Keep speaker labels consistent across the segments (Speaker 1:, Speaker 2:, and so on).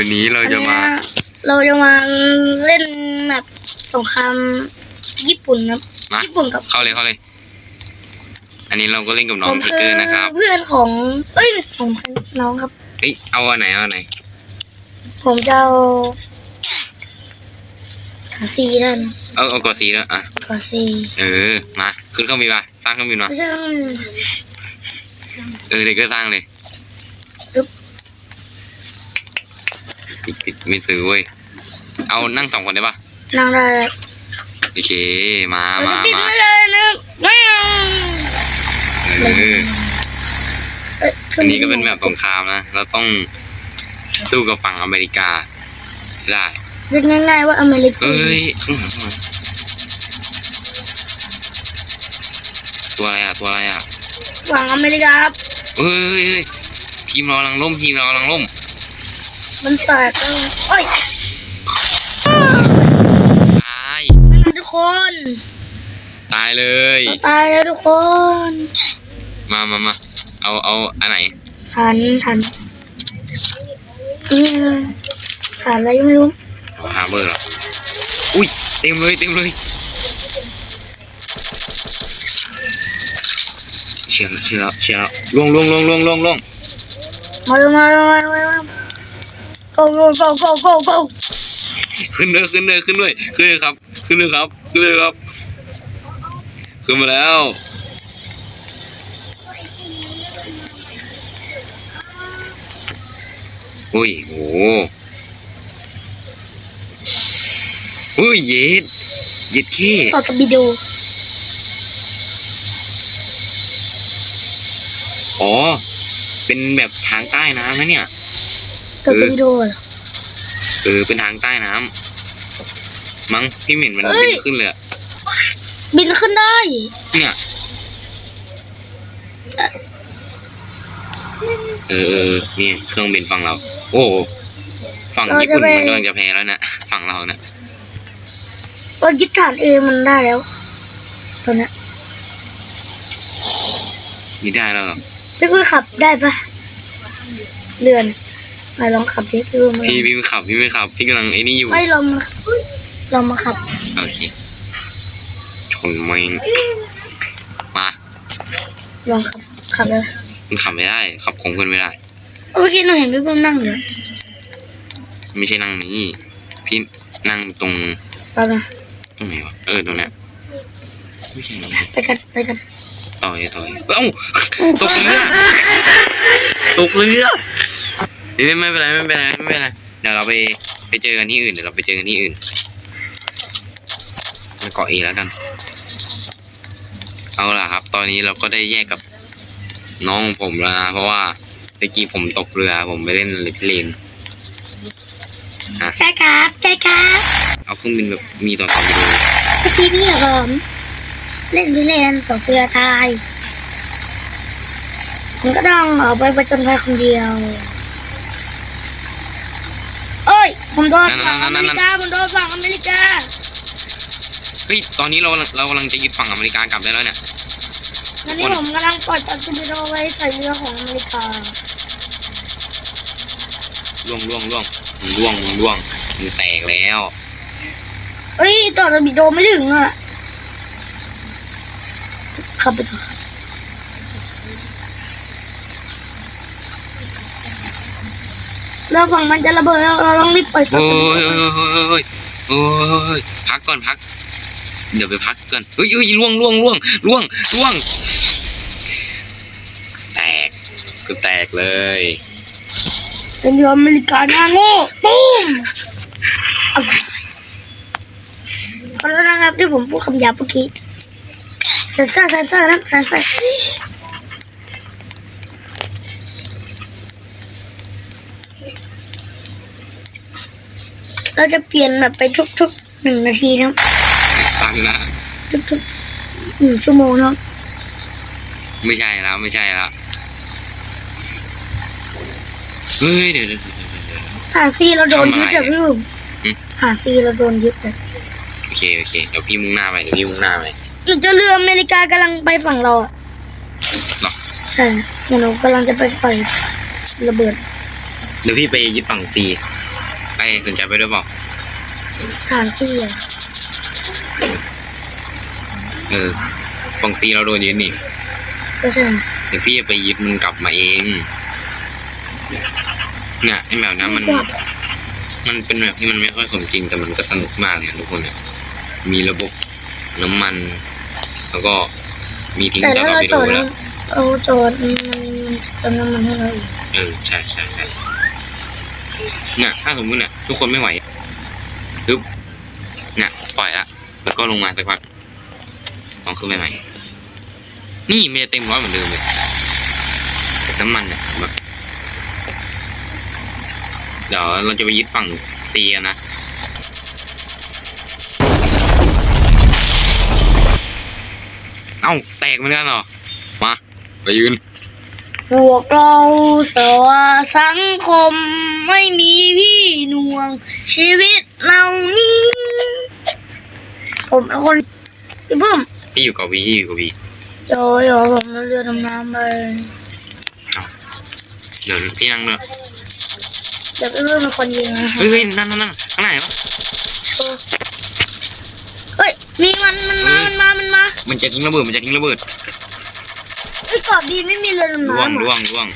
Speaker 1: วันนี้เราจะมา
Speaker 2: เราจะมาเล่นแบบสงครามญี่ปุ่นครับ
Speaker 1: มา
Speaker 2: ญี่ปุ่นกับ
Speaker 1: เข้าเลยเข้าเลย อันนี้เราก็เล่นกับน้อง
Speaker 2: ผม
Speaker 1: ทิก
Speaker 2: คื
Speaker 1: เกอร์นะครับ
Speaker 2: เพื่อนของ เอ้ยผมคือน้องครับ
Speaker 1: เอ้ยเอาอันไหนเอาอันไหน
Speaker 2: ผมจะเอาหาซีท่าน
Speaker 1: เอาเอากดสีแล้วอะ
Speaker 2: ขอซี
Speaker 1: เออ มาขึ้นเครื่องบินมาสร้างเครื่องบินมา
Speaker 2: ไม่ใช่ต้อง
Speaker 1: เออเด็กก็สร้างเลย
Speaker 2: ปึ๊บ
Speaker 1: ปิดปิดไม่ซื้อเว้ย เอานั่งสองคนได้ปะ
Speaker 2: นั่งได้
Speaker 1: โอเค มา
Speaker 2: เรา
Speaker 1: มา
Speaker 2: จะปิด
Speaker 1: มา
Speaker 2: ไม่เลยนะแมว
Speaker 1: เออ
Speaker 2: เอ้ย
Speaker 1: อันนี้ก็เป็นแบบสงครามนะ เราต้องสู้กับฝั่งอเมริกา ได้
Speaker 2: เรียกง่ายๆว่าอเมริกัน
Speaker 1: เอ้ยข้างหลังข้างหลังตัวอะไรอะ ตัวอะไรอะ
Speaker 2: ฝั่งอเมริกาครับ
Speaker 1: เอ้ยเอ้ยทีมเรากำลังล่ม ทีมเรากำลังล่ม
Speaker 2: มันแตกแล้วโอ้ย
Speaker 1: ตาย
Speaker 2: ทุกคน
Speaker 1: ตายเลย
Speaker 2: เราตายแล้วทุกคน
Speaker 1: มามามาเอาเอาอันไหน
Speaker 2: หันหันอืมหันอะไรก็ไม่รู้
Speaker 1: เอาฮาร์เบอร์เหรอ อุ้ย เต็มเลย เต็มเลยเชียร์เชียร์เชียร์ล่วงล่วงล่วงล่วงล่วงล่วง
Speaker 2: มาเลยมาเลยมาเลยมาเลย go go go go go go
Speaker 1: ขึ้นเลยขึ้นเลยขึ้นเลยขึ้นเลยครับ ขึ้นเลยครับขึ้นเลยครับ ขึ้นมาแล้วอุ้ยโอ้โหอุ้ยเย็ดเย็ดขี้
Speaker 2: ต่อกับวิดีโอ
Speaker 1: อ๋อ เป็นแบบทางใต้น้ำนะเนี่ย
Speaker 2: ต่อกับวิดีโอเหรอ
Speaker 1: เออเป็นทางใต้น้ำมั้งพี่เหม็นมัน
Speaker 2: เอ้
Speaker 1: บิ
Speaker 2: ย
Speaker 1: นขึ้นเลยอะ
Speaker 2: บินขึ้นได้
Speaker 1: เนี่ยเออเออเออนี่เครื่องบินฝั่งเรา โอ้โหฝั่งญี่ปุ่นมันกำลังจะแพ้แล้วนะฝั่งเรานะ
Speaker 2: ก็ยึดฐานเอมันได้แล้วตอนนี้
Speaker 1: นี่ได้แล้วเหรอ
Speaker 2: พี่คุยขับได้ปะเรือน มาลองขับดิพี่คุยมาลอง
Speaker 1: พี่พี่ไม่ขับพี่ไม่ขับพี่กำลังไอ้นี่อยู่
Speaker 2: ไม่ลองมาลองมาขับ
Speaker 1: โอเค ชนแมงมา
Speaker 2: ลองขับขับเลย
Speaker 1: มันขับไม่ได้ ขับคงขึ้นไม่ได้
Speaker 2: เมื่อกี้หนูเห็นพี่ปุ้มนั่งอยู่
Speaker 1: ไม่ใช่นั่งนี้พี่นั่งตรง
Speaker 2: ตอนนี้
Speaker 1: ตรงไหนวะเออตรงเนี้ยไม่ใช่นี่
Speaker 2: ไปกันไปกัน
Speaker 1: ต่อยต่อยเอ้าตกเรือตกเรือ เดี๋ยวไม่เป็นไรไม่เป็นไรไม่เป็นไรเดี๋ยวเราไปไปเจอกันที่อื่นเดี๋ยวเราไปเจอกันที่อื่นไปเกาะเอแล้วกัน เอาล่ะครับ ตอนนี้เราก็ได้แยกกับน้องผมแล้วนะเพราะว่าเมื่อกี้ผมตกเรือผมไปเล่นเลนเลน
Speaker 2: ใช่ครับใช่ครับ
Speaker 1: เอาเครื่องบินแบบมีต่อต่อไปดู
Speaker 2: เมื่อกี้พี่กับผมเล่นพี่เล่นสองเรือตายผมก็ต้องออกไปประจนภัยคนเดียวเอ้ย ผมโดนฝั่งอเมริกาผมโดนฝั่งอเมริกา
Speaker 1: เฮ้ยตอนนี้เราเรากำลังจะยึดฝั่งอเมริกากลับได้แล้วเนี่ย
Speaker 2: ตอนนี้ผมกำลังปล่อยปัสบิโดไว้ใส่เรือของอเมริกา
Speaker 1: ล่วงล่วงล่วงมึงล่วงมึงล่วงมึงแตกแล้ว
Speaker 2: เอ้ยต่อปัสบิโดไม่ถึงอะขับไปเถอะ แล้วฝั่งมันจะระเบิดแล้วเราต้องรีบปล่อยปัส
Speaker 1: โอ้
Speaker 2: บิ
Speaker 1: ย
Speaker 2: โอ้
Speaker 1: ยโอ้ยโอ้ยโอ้ยพักก่อนพัก เดี๋ยวไปพักก่อนเฮ้ยเฮ้ยล่วงล่วงล่วงล่วงล่วง แตกก็แตกเลย
Speaker 2: เป็นเรืออเมริกาหน้าโง่ตุ้มเอาไปขอโทษนะครับที่ผมพูดคำหยาบเมื่อกี้เซนเซอร์เซนเซอร์นะเซนเซอร์ เราจะเปลี่ยนแบบไปทุกๆหนึ่งนาทีนะครับ
Speaker 1: ตั้งนะ
Speaker 2: ทุกๆหนึ่งชั่วโมงนะครับ
Speaker 1: ไม่ใช่แล้วไม่ใช่แล้วเฮ้ยเดี๋ยวเดี๋ยวเดี๋ยวเดี๋ยวเดี๋ยว
Speaker 2: หาซีเราโดนยึด
Speaker 1: ทำไม
Speaker 2: อะพี่บุ๋ม
Speaker 1: อืม
Speaker 2: หาซีเราโดนยึดเลย
Speaker 1: โอเคโอเคเดี๋ยวพี่มุ่งหน้าไปเดี๋ยวพี่มุ่งหน้าไป
Speaker 2: หนูจะเรืออเมริกากำลังไปฝั่งเราอะ
Speaker 1: เหรอ
Speaker 2: ใช่หนูกำลังจะไปปล่อยระเบิด
Speaker 1: เดี๋ยวพี่ไปยึดฝั่งซีไป สนใจไปด้วยเปล่า
Speaker 2: ฐานเสีย
Speaker 1: เออฝั่งซีเราโดนยึดนี่
Speaker 2: ก็ใช่
Speaker 1: เดี๋ยวพี่จะไปยึดมันกลับมาเองเนี่ยไอ้แบบนั้นมัน มันเป็นแบบที่มันไม่ค่อยสมจริงแต่มันก็สนุกมากเลยทุกคนเนี่ยมีระบบน้ำมัน แล้วก็มีทิ้ง
Speaker 2: แต่
Speaker 1: จอ
Speaker 2: ถ้า
Speaker 1: ด
Speaker 2: เรา
Speaker 1: วิ
Speaker 2: จ
Speaker 1: ดี
Speaker 2: อ
Speaker 1: โอ
Speaker 2: ด
Speaker 1: แล้ว
Speaker 2: เอาจอดมันจะน้ำมันให้เราอีก
Speaker 1: เออใช่ใช่ใช่เนี่ยถ้าสมมติเนี่ยทุกคนไม่ไหวปึ๊บเนี่ยปล่อยละแล้วก็ลงมาสักพักลองขึ้นไปใหม่นี่มันจะเต็มร้อยเหมือนเดิมเลยน้ำมันเนี่ยแบบเดี๋ยวเราจะไปยึดฝั่งซีอะนะเอ้าแตกเหมือนกันเหรอ มา ไปยืน
Speaker 2: พวกเราสวาสังคมไม่มีพี่หน่วง ชีวิตเรานี้ ผมเป็นคนพี่ปุ้ม
Speaker 1: พี่อยู่กับวีพี่อยู่กับวี
Speaker 2: โยโย่ผมเรือดำน้ำไป
Speaker 1: เดี๋ยวพี่นั่งเลย
Speaker 2: เดี๋ยวพี่ปุ้มเป็นคนยิงนะครั
Speaker 1: เฮ้
Speaker 2: บ
Speaker 1: ยเฮ้ยนั่นนั่นนั่นข้างไหนวะ
Speaker 2: เฮ้ยมีมันมันมามันมามันมา
Speaker 1: มันจะทิ้งระเบิดมันจะทิ้งระเบิด
Speaker 2: ไอ้ย กรอบดีไม่มีเรือดำ
Speaker 1: ร่วง
Speaker 2: น้ำ
Speaker 1: ร่
Speaker 2: อะ
Speaker 1: วงร่วง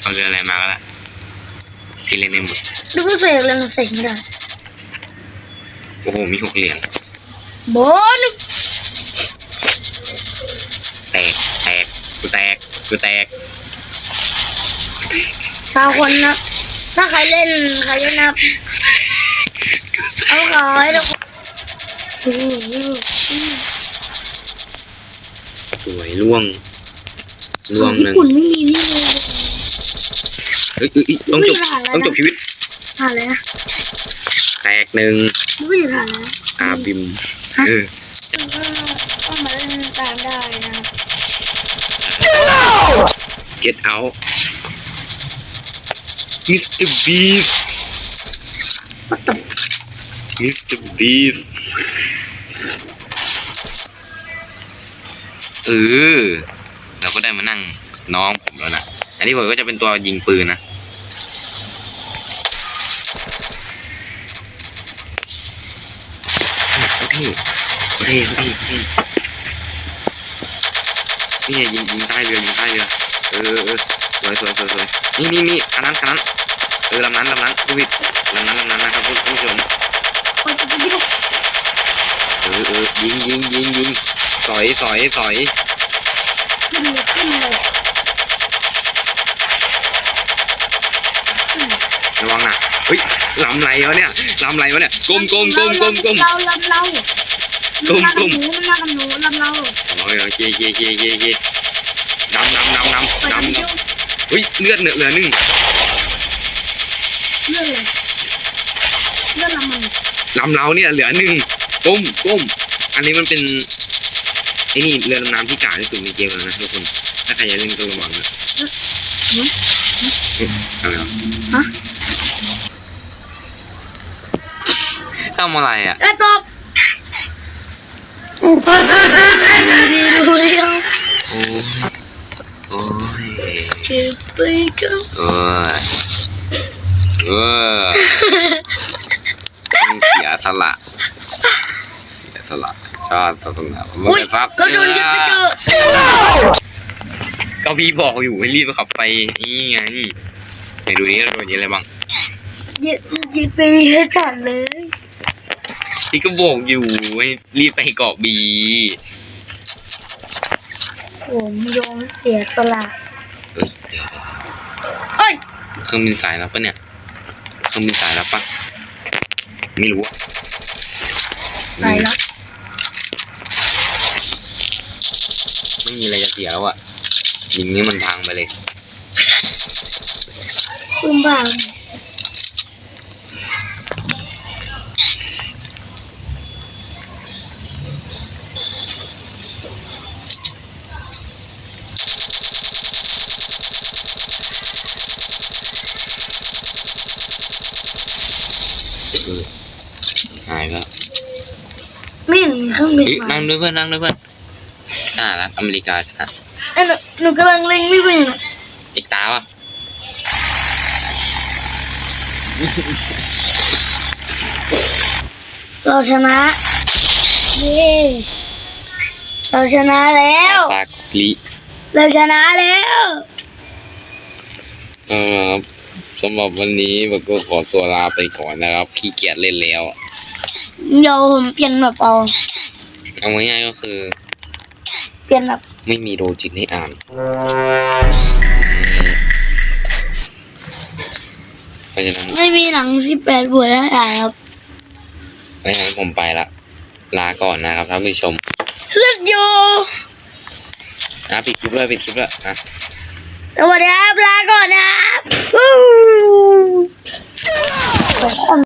Speaker 1: เอาเรืออะไรมาก็ได้พี่เล่นได้หมด
Speaker 2: ดูเพิ่งเสกเลยมันเสกไม่ได้
Speaker 1: โอ้โหมีหกเหรียญ
Speaker 2: โบน
Speaker 1: แตกแตกกูแตกกูแตก
Speaker 2: ชาวคนนะถ้าใครเล่นใครเล่นนะเอาขายแล้ว
Speaker 1: สวยร่วงร่วงห
Speaker 2: ญี่
Speaker 1: นึ่ง
Speaker 2: ปุ่นไม่มีนี่เลย
Speaker 1: เฮ้ยเฮ้ยเฮ้ยต้องจบต้องจบชีวิต
Speaker 2: ผ่านเลยนะ
Speaker 1: แตกหนึ่ง
Speaker 2: ไม่ผ่านเลย
Speaker 1: อาบิมเออ
Speaker 2: ต้องมาเล่นตามได้นะ
Speaker 1: get out Mr. Beast Mr. Beast เออเร เออเราก็ได้มานั่งน้องผมแล้วนะอันนี้ผมก็จะเป็นตัวยิงปืนนะโอเคโอเคโอเคนี่ไงยิงยิงใต้เรือยิงใต้เรือเออเออสวยสวยสวยสวยนี่นี่นี่คันนั้นคันนั้นเออลำนั้นลำนั้นผู้ผิดลำนั้นลำนั้นนะครับผู้ผู้ชมเออเออยิงยิงยิงยิง สอยสอยสอย
Speaker 2: ขึ้นเลยขึ้นเลย
Speaker 1: ระวังนะเฮ้ยลำไรวะเนี่ยลำไรวะเนี่ยก้มก้มก้มก้มก้ม
Speaker 2: เราลำเรา
Speaker 1: ก้มก้ม
Speaker 2: มันมากับหนูมันมากับหนูลำเรา
Speaker 1: โอ้ยโอเคโอเคโอเคโอเคโอเคดำดำดำดำ
Speaker 2: เปิด
Speaker 1: ดำ
Speaker 2: วิดี
Speaker 1: ด
Speaker 2: โอำ
Speaker 1: เฮ้ยเลือดเหลือเหลือหนึ่ง
Speaker 2: เลื่อนเลยเลื่อนลำมัน
Speaker 1: ลำเราเนี่ยเหลือหนึ่งก้มก้มอันนี้มันเป็น ไอ้นี่เรือดำน้ำที่กาที่สุดในเกมแล้วนะทุกคน ถ้าใครจะเล่นก็ระวังนะอะไรวะ
Speaker 2: ฮะ
Speaker 1: ทำอะไรอะ
Speaker 2: กระตบดีดูเดียว
Speaker 1: โอ้ยโอ้ย
Speaker 2: เจ็บไปกับ
Speaker 1: โอ้ยโอ้ยต้องเสียสละเสียสละ ชาติศาสนา
Speaker 2: อุ้ย
Speaker 1: ครับ
Speaker 2: เราโดนยึดไปเจอ
Speaker 1: ก็พี่บอกอยู่ให้รีบขับไปนี่ไงไหนดูนี่เราโดนยึดอะไรบ้าง
Speaker 2: ยึดยึดไปให้จัดเลย
Speaker 1: พี่ก็บอกอยู่ให้รีบไปเกาะบี
Speaker 2: ผมยอมเสียสละ
Speaker 1: เอ้ยเดี๋ยว
Speaker 2: เอ้ย
Speaker 1: เครื่องบินสายแล้วปะเนี่ยเครื่องบินสายแล้วปะไม่รู้อะ
Speaker 2: ไปแล้ว
Speaker 1: ม่มีอะไรจะเสียแล้วอะยิงนี่มันพังไปเลย
Speaker 2: ปืนบ้าง
Speaker 1: เออหายแล้ว
Speaker 2: ไม่เห็นมีเครื่องบิน
Speaker 1: เฮ้ย
Speaker 2: มา
Speaker 1: นั่งด้วยเพื่อนนั่งด้วยเพื่อน อ่ารัฐอเมริกาชนะ
Speaker 2: เอ้ยหนูหนูกำลังเล็งไม่เป็นอะ
Speaker 1: อีกตาวะ
Speaker 2: เราชนะเย้เราชนะแล้ว
Speaker 1: ตากลิ
Speaker 2: เราชนะแล้ว
Speaker 1: เออครับสำหรับวันนี้ผมก็ขอตัวลาไปก่อนนะครับขี้เกียจเล่นแล้ว
Speaker 2: เดี๋ยวผมเปลี่ยนแบบเอา
Speaker 1: เอาง่ายๆก็คือ
Speaker 2: เปลี่ ยนแบบ
Speaker 1: ไม่มีโดจิตให้อ่าน เพราะฉะนั้น
Speaker 2: ไม่มีหนังสิบแปดบวกแล้วอ่านครับ
Speaker 1: เพราะฉะนั้นผมไปละ ลาก่อนนะครับท่านผู้ชม
Speaker 2: เลือดอยู่
Speaker 1: นะปิดคลิปด้วยปิดคลิปด้วยนะ
Speaker 2: สวัสดีครับลาก่อนนะครับวู้ไปคอม